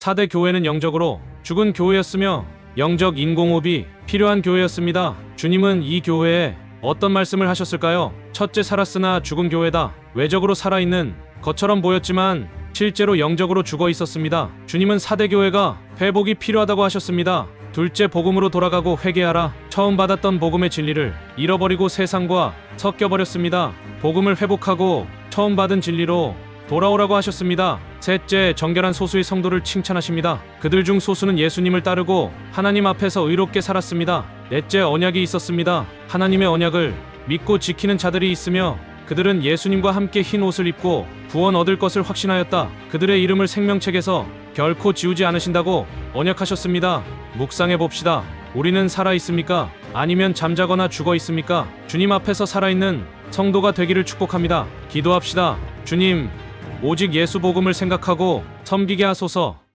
4대 교회는 영적으로 죽은 교회였으며 영적 인공호흡이 필요한 교회였습니다. 주님은 이 교회에 어떤 말씀을 하셨을까요? 첫째 살았으나 죽은 교회다. 외적으로 살아있는 것처럼 보였지만 실제로 영적으로 죽어 있었습니다. 주님은 4대 교회가 회복이 필요하다고 하셨습니다. 둘째 복음으로 돌아가고 회개하라. 처음 받았던 복음의 진리를 잃어버리고 세상과 섞여버렸습니다. 복음을 회복하고 처음 받은 진리로 돌아오라고 하셨습니다. 셋째, 정결한 소수의 성도를 칭찬하십니다. 그들 중 소수는 예수님을 따르고 하나님 앞에서 의롭게 살았습니다. 넷째, 언약이 있었습니다. 하나님의 언약을 믿고 지키는 자들이 있으며 그들은 예수님과 함께 흰 옷을 입고 구원 얻을 것을 확신하였다. 그들의 이름을 생명책에서 결코 지우지 않으신다고 언약하셨습니다. 묵상해 봅시다. 우리는 살아 있습니까? 아니면 잠자거나 죽어 있습니까? 주님 앞에서 살아있는 성도가 되기를 축복합니다. 기도합시다. 주님, 오직 예수 복음을 생각하고 섬기게 하소서.